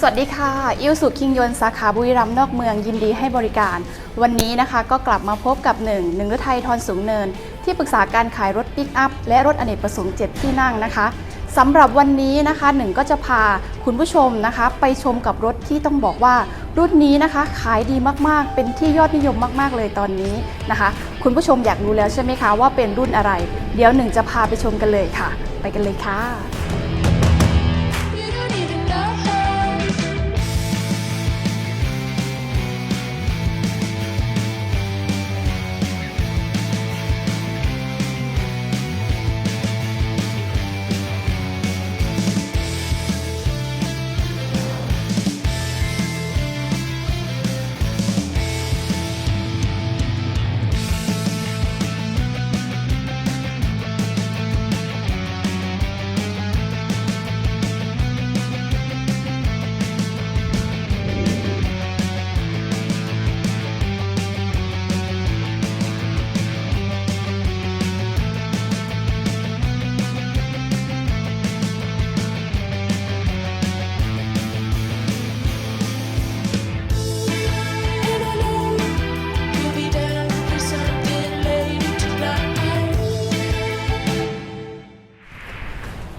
สวัสดีค่ะอิวสุคิงยนสาขาบุรีรัมย์นอกเมืองยินดีให้บริการ วันนี้นะคะก็กลับมาพบกับหนึ่งหนึ่งฤทัยทอนสูงเนิน ที่ปรึกษาการขายรถปิกอัพและรถอเนกประสงค์ 7 ที่นั่งนะคะสำหรับวันนี้นะคะหนึ่งก็จะพาคุณผู้ชมนะคะ ไปชมกับรถที่ต้องบอกว่า รุ่นนี้นะคะขายดีมากๆ เป็นที่ยอดนิยมมากๆเลยตอนนี้นะคะ คุณผู้ชมอยากรู้แล้วใช่ไหมคะว่าเป็นรุ่นอะไร เดี๋ยวหนึ่งจะพาไปชมกันเลยค่ะ ไปกันเลยค่ะ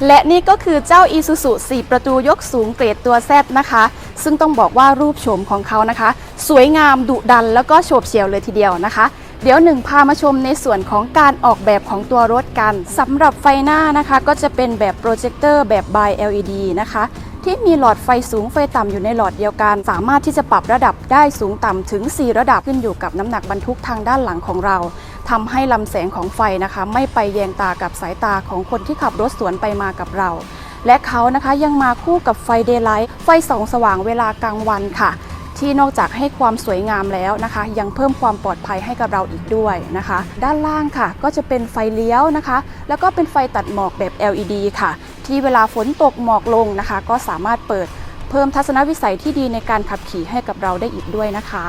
และนี่ก็คือเจ้า Isuzu 4 ประตูยกสูงเกรดตัว Z นะคะ ซึ่งต้องบอกว่ารูปโฉมของเขานะคะ สวยงามดุดันแล้วก็โฉบเฉี่ยวเลยทีเดียวนะคะ เดี๋ยวหนึ่งพามาชมในส่วนของการออกแบบของตัวรถกันสำหรับไฟหน้านะคะ ก็จะเป็นแบบโปรเจคเตอร์แบบ by LED นะคะที่มีหลอดไฟสูงไฟต่ำอยู่ในหลอดเดียวกัน สามารถที่จะปรับระดับได้สูงต่ำถึง 4 ระดับขึ้นอยู่กับน้ำหนักบรรทุกทางด้านหลังของเรา ทำให้ลำแสงของไฟนะคะ ไม่ไปแยงตากับสายตาของคนที่ขับรถสวนไปมากับเรา และเขานะคะยังมาคู่กับไฟเดย์ไลท์ไฟส่องสว่างเวลากลางวันค่ะ ที่นอกจากให้ความสวยงามแล้วนะคะ ยังเพิ่มความปลอดภัยให้กับเราอีกด้วยนะคะ ด้านล่างค่ะ ก็จะเป็นไฟเลี้ยวนะคะ แล้วก็เป็นไฟตัดหมอกแบบ LED ค่ะ ที่เวลาฝนตกหมอกลงนะคะ ก็สามารถเปิดเพิ่มทัศนวิสัยที่ดีในการขับขี่ให้กับเราได้อีกด้วยนะคะ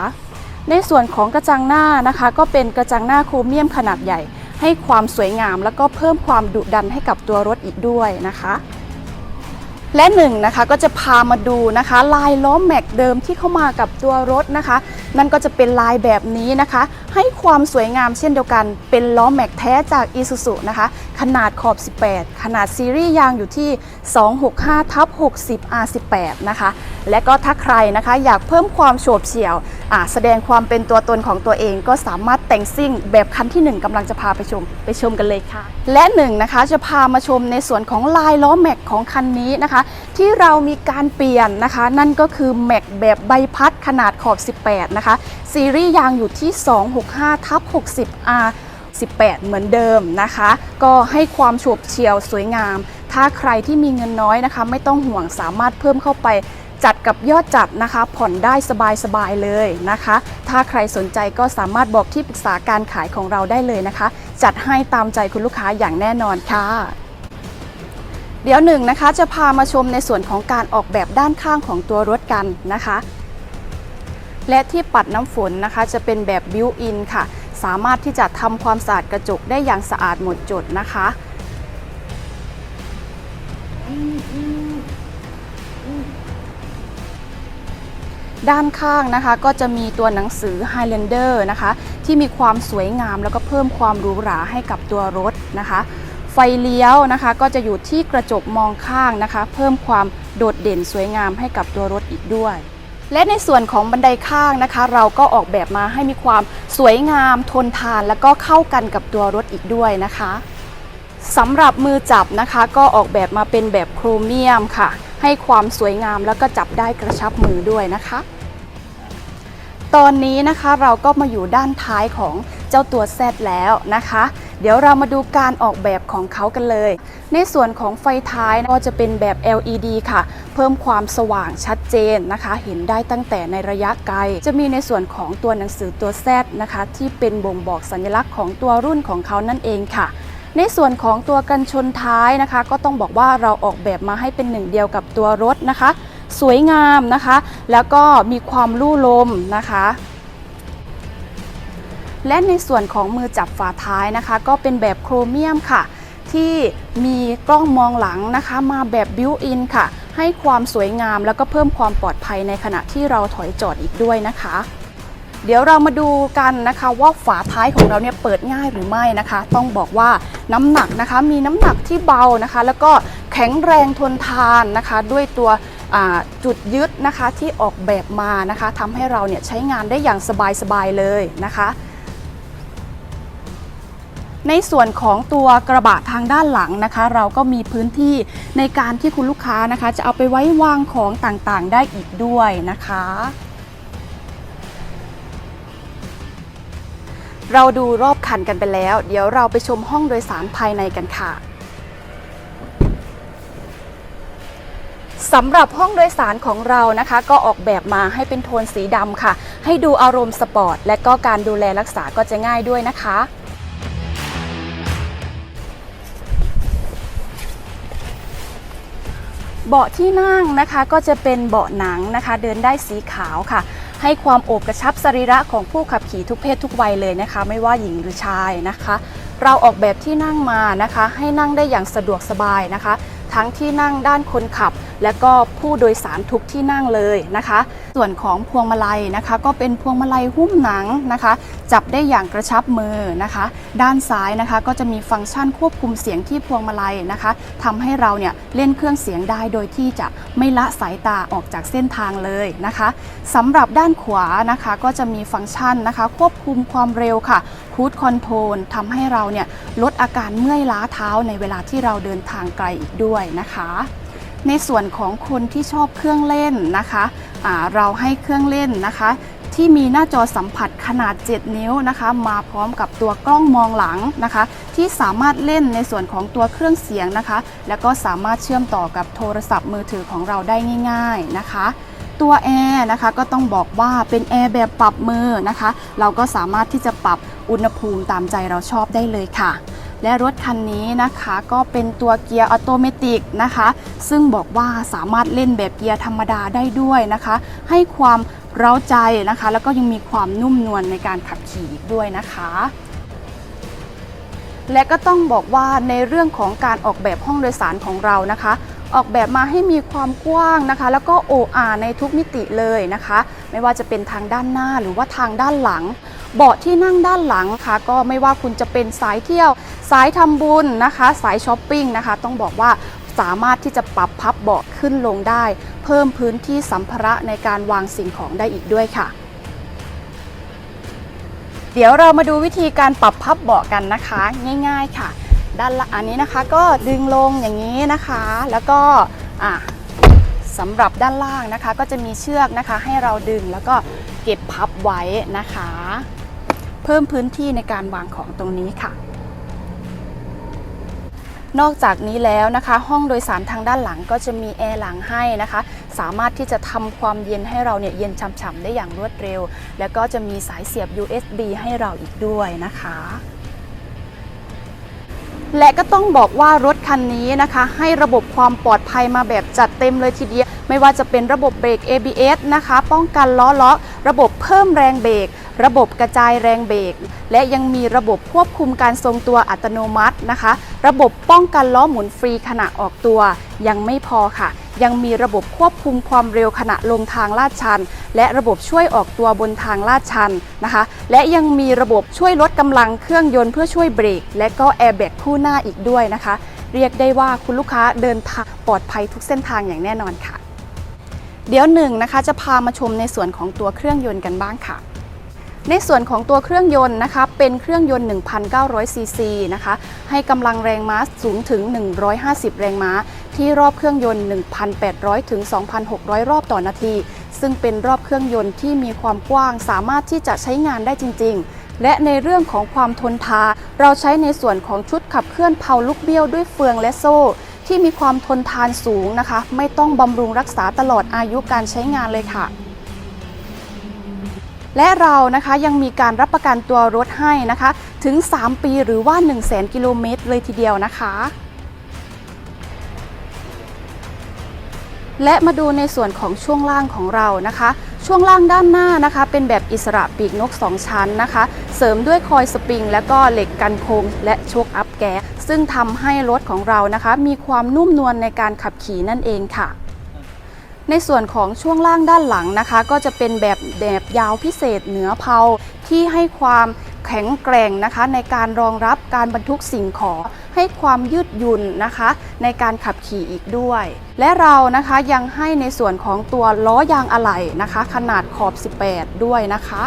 ในส่วนของกระจังหน้านะคะ ก็เป็นกระจังหน้าโครเมียมขนาดใหญ่ ให้ความสวยงาม แล้วก็เพิ่มความดุดันให้กับตัวรถอีกด้วยนะคะ และหนึ่งนะคะก็จะพามาดูนะคะ ลายล้อแม็กเดิมที่เข้ามากับตัวรถนะคะ นั่นก็จะเป็นลายแบบนี้นะคะ ให้ความสวยงามเช่นเดียวกัน เป็นล้อแม็กแท้จาก Isuzu นะคะ ขนาดขอบ 18 ขนาดซีรีส์ยางอยู่ที่ 265ทับ60 R18 นะคะ และก็ถ้าใครนะคะอยากเพิ่มความโฉบเฉี่ยว แสดงความเป็นตัวตนของตัวเองก็สามารถแต่งซิ่งแบบคันที่ 1กำลังจะพาไปชม ไปชมกันเลยค่ะ และหนึ่งนะคะจะพามาชมในส่วนของลายล้อแม็กของคันนี้นะคะ ที่เรามีการเปลี่ยนนะคะ นั่นก็คือแม็กแบบใบพัดขนาดขอบ 18 นะคะ ซีรีส์ยางอยู่ที่ 265ทับ 60 R 18 เหมือนเดิมนะคะ ก็ให้ความโฉบเฉี่ยวสวยงาม ถ้าใครที่มีเงินน้อยนะคะ ไม่ต้องห่วงสามารถเพิ่มเข้าไป จัดกับยอดจัดนะคะ ผ่อนได้สบายๆเลยนะคะ ถ้าใครสนใจก็สามารถบอกที่ปรึกษาการขายของเราได้เลยนะคะ จัดให้ตามใจคุณลูกค้าอย่างแน่นอนค่ะ เดี๋ยวหนึ่งนะคะ จะพามาชมในส่วนของการออกแบบด้านข้างของตัวรถกันนะคะ และที่ปัดน้ำฝนนะคะ จะเป็นแบบบิวอินค่ะ สามารถที่จะทำความสะอาดกระจกได้อย่างสะอาดหมดจดนะคะ ด้านข้างนะคะ ก็จะมีตัวหนังสือ Highlander นะคะ ที่มีความสวยงามแล้วก็เพิ่มความหรูหราให้กับตัวรถนะคะ ไฟเลี้ยวนะคะก็จะอยู่ที่กระจกมองข้างนะคะ เพิ่มความโดดเด่นสวยงามให้กับตัวรถอีกด้วยและในส่วนของบันไดข้างนะคะ เราก็ออกแบบมาให้มีความสวยงาม ทนทาน แล้วก็เข้ากันกับตัวรถอีกด้วยนะคะสำหรับมือจับนะคะ ก็ออกแบบมาเป็นแบบโครเมียมค่ะ ให้ความสวยงามแล้วก็จับได้กระชับมือด้วยนะคะ ตอนนี้นะคะเราก็มาอยู่ด้านท้ายของเจ้าตัว Z แล้วนะคะ เดี๋ยวเรามาดูการออกแบบของเขากันเลย ในส่วนของไฟท้ายก็จะเป็นแบบ LED ค่ะ เพิ่มความสว่างชัดเจนนะคะ เห็นได้ตั้งแต่ในระยะไกล จะมีในส่วนของตัวหนังสือตัว Z นะคะ ที่เป็นบ่งบอกสัญลักษณ์ของตัวรุ่นของเขานั่นเองค่ะ ในส่วนของตัวกันชนท้ายนะคะ ก็ต้องบอกว่าเราออกแบบมาให้เป็นหนึ่งเดียวกับตัวรถนะคะ สวยงามนะคะ แล้วก็มีความลู่ลมนะคะและในส่วนของมือจับฝาท้ายนะคะ ก็เป็นแบบโครเมียมค่ะ ที่มีกล้องมองหลังนะคะ มาแบบบิวอินค่ะ ให้ความสวยงามแล้วก็เพิ่มความปลอดภัยในขณะที่เราถอยจอดอีกด้วยนะคะ เดี๋ยวเรามาดูกันนะคะว่าฝาท้ายของเราเนี่ยเปิดง่ายหรือไม่นะคะ ต้องบอกว่าน้ำหนักนะคะมีน้ำหนักที่เบานะคะ แล้วก็แข็งแรงทนทานนะคะ ด้วยตัวจุดยึดนะคะที่ออกแบบมานะคะทำให้เราเนี่ยใช้งานได้อย่างสบายๆเลยนะคะในส่วนของตัวกระบะทางด้านหลังนะคะ เราก็มีพื้นที่ในการที่คุณลูกค้านะคะ จะเอาไปไว้วางของต่างๆ ได้อีกด้วยนะคะ เราดูรอบคันกันไปแล้ว เดี๋ยวเราไปชมห้องโดยสารภายในกันค่ะสำหรับห้องโดยสารของเรานะคะ ก็ออกแบบมาให้เป็นโทนสีดำค่ะ ให้ดูอารมณ์สปอร์ต และก็การดูแลรักษาก็จะง่ายด้วยนะคะเบาะที่นั่งนะคะก็จะเป็นเบาะหนังนะคะ เดินได้สีขาวค่ะ ให้ความโอบกระชับสรีระของผู้ขับขี่ทุกเพศทุกวัยเลยนะคะ ไม่ว่าหญิงหรือชายนะคะ เราออกแบบที่นั่งมานะคะ ให้นั่งได้อย่างสะดวกสบายนะคะ ทั้งที่นั่งด้านคนขับ และก็ผู้โดยสารทุกที่นั่งเลยนะคะ ส่วนของพวงมาลัยนะคะ ก็เป็นพวงมาลัยหุ้มหนังนะคะ จับได้อย่างกระชับมือนะคะ ด้านซ้ายนะคะก็จะมีฟังก์ชันควบคุมเสียงที่พวงมาลัยนะคะทำให้เราเนี่ยเล่นเครื่องเสียงได้โดยที่จะไม่ละสายตาออกจากเส้นทางเลยนะคะสำหรับด้านขวานะคะก็จะมีฟังก์ชันนะคะ ควบคุมความเร็วค่ะคูดคอนโทรลทำให้เราเนี่ยลดอาการเมื่อยล้าเท้าในเวลาที่เราเดินทางไกลอีกด้วยนะคะ ในส่วนของคนที่ชอบเครื่องเล่นนะคะะเราให้เครื่องเล่นนะคะ ที่มีหน้าจอสัมผัสขนาด 7 นิ้วนะคะ มาพร้อมกับตัวกล้องมองหลังนะคะ ที่สามารถเล่นในส่วนของตัวเครื่องเสียงนะคะ แล้วก็สามารถเชื่อมต่อกับโทรศัพท์มือถือของเราได้ง่าย ๆนะคะตัวแอร์นะคะก็ต้องบอกว่าเป็นแอร์แบบปรับมือนะคะ เราก็สามารถที่จะปรับอุณหภูมิตามใจเราชอบได้เลยค่ะ และรถคันนี้นะคะก็เป็นตัวเกียร์ออโตเมติกนะคะ ซึ่งบอกว่าสามารถเล่นแบบเกียร์ธรรมดาได้ด้วยนะคะ ให้ความเร้าใจนะคะ แล้วก็ยังมีความนุ่มนวลในการขับขี่อีกด้วยนะคะและก็ต้องบอกว่าในเรื่องของการออกแบบห้องโดยสารของเรานะคะ ออกแบบมาให้มีความกว้างนะคะ แล้วก็โออาในทุกมิติเลยนะคะ ไม่ว่าจะเป็นทางด้านหน้าหรือว่าทางด้านหลัง เบาะที่นั่งด้านหลังค่ะ ก็ไม่ว่าคุณจะเป็นสายเที่ยว สายทำบุญนะคะ สายช้อปปิ้งนะคะ ต้องบอกว่าสามารถที่จะปรับพับเบาะขึ้นลงได้ เพิ่มพื้นที่สัมภาระในการวางสิ่งของได้อีกด้วยค่ะ เดี๋ยวเรามาดูวิธีการปรับพับเบาะกันนะคะ ง่าย ๆค่ะ ด้านละอันนี้นะคะ ก็ดึงลงอย่างนี้นะคะ แล้วก็อะสำหรับด้านล่างนะคะ ก็จะมีเชือกนะคะ ให้เราดึงแล้วก็เก็บพับไว้นะคะ เพิ่มพื้นที่ในการวางของตรงนี้ค่ะ นอกจากนี้แล้วนะคะ ห้องโดยสารทางด้านหลังก็จะมีแอร์หลังให้นะคะ สามารถที่จะทำความเย็นให้เราเนี่ยเย็นฉ่ำๆได้อย่างรวดเร็ว แล้วก็จะมีสายเสียบ USB ให้เราอีกด้วยนะคะและก็ต้องบอกว่ารถคันนี้นะคะ ให้ระบบความปลอดภัยมาแบบจัดเต็มเลยทีเดียว ไม่ว่าจะเป็นระบบเบรก ABS นะคะ ป้องกันล้อล็อก ระบบเพิ่มแรงเบรก ระบบกระจายแรงเบรก และยังมีระบบควบคุมการทรงตัวอัตโนมัตินะคะ ระบบป้องกันล้อหมุนฟรีขณะออกตัว ยังไม่พอค่ะ ยังมีระบบควบคุมความเร็วขณะลงทางลาดชัน และระบบช่วยออกตัวบนทางลาดชันนะคะ และยังมีระบบช่วยลดกำลังเครื่องยนต์เพื่อช่วยเบรก และก็แอร์แบ็กคู่หน้าอีกด้วยนะคะ เรียกได้ว่าคุณลูกค้าเดินทางปลอดภัยทุกเส้นทางอย่างแน่นอนค่ะเดี๋ยวหนึ่งนะคะจะพามาชมในส่วนของตัวเครื่องยนต์กันบ้างค่ะ ในส่วนของตัวเครื่องยนต์นะคะ เป็นเครื่องยนต์ 1,900 ซีซีนะคะ ให้กำลังแรงม้าสูงถึง 150 แรงม้า ที่รอบเครื่องยนต์ 1,800 ถึง 2,600 รอบต่อนาที ซึ่งเป็นรอบเครื่องยนต์ที่มีความกว้างสามารถที่จะใช้งานได้จริง ๆและในเรื่องของความทนทานเราใช้ในส่วนของชุดขับเคลื่อนเพาลูกเบี้ยวด้วยเฟืองและโซ่ ที่มีความทนทานสูงนะคะ ไม่ต้องบำรุงรักษาตลอดอายุการใช้งานเลยค่ะ และเรานะคะยังมีการรับประกันตัวรถให้นะคะ ถึง 3 ปีหรือว่า 1 0 0 0 0แกิโลเมตรเลยทีเดียวนะคะ และมาดูในส่วนของช่วงล่างของเรานะคะ ช่วงล่างด้านหน้านะคะ เป็นแบบอิสระปีกนก 2 ชั้นนะคะ เสริมด้วยคอยสปริง และก็เหล็กกันโค้งและโชคอัพแก๊สซึ่งทำให้รถของเรานะคะ มีความนุ่มนวลในการขับขี่นั่นเองค่ะ ในส่วนของช่วงล่างด้านหลังนะคะ ก็จะเป็นแบบแบบยาวพิเศษเหนือเพาที่ให้ความแข็งแกร่งนะคะในการรองรับการบรรทุกสิ่งของ ให้ความยืดหยุ่นนะคะ ในการขับขี่อีกด้วย และเรานะคะยังให้ในส่วนของตัวล้อยางอะไหล่นะคะ ขนาดขอบ 18 ด้วยนะคะ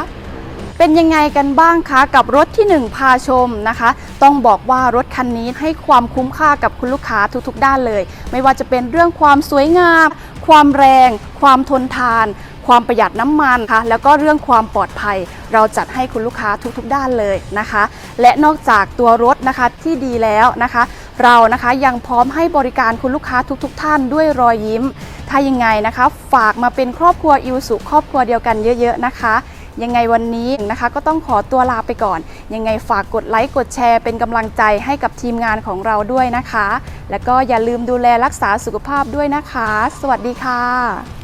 เป็นยังไงกันบ้างคะกับรถที่ 1 พาชมนะคะ ต้องบอกว่ารถคันนี้ให้ความคุ้มค่ากับคุณลูกค้าทุกๆ ด้านเลย ไม่ว่าจะเป็นเรื่องความสวยงาม ความแรง ความทนทาน ความประหยัดน้ำมันค่ะแล้วก็เรื่องความปลอดภัย เราจัดให้คุณลูกค้าทุกๆ ด้านเลยนะคะ และนอกจากตัวรถนะคะที่ดีแล้วนะคะ เรานะคะยังพร้อมให้บริการคุณลูกค้าทุก ๆ ท่านด้วยรอยยิ้ม ถ้ายังไงนะคะ ฝากมาเป็นครอบครัวอิวสุครอบครัวเดียวกันเยอะ ๆ นะคะ ยังไงวันนี้นะคะก็ต้องขอตัวลาไปก่อน ยังไงฝากกดไลค์กดแชร์เป็นกำลังใจให้กับทีมงานของเราด้วยนะคะ แล้วก็อย่าลืมดูแลรักษาสุขภาพด้วยนะคะ สวัสดีค่ะ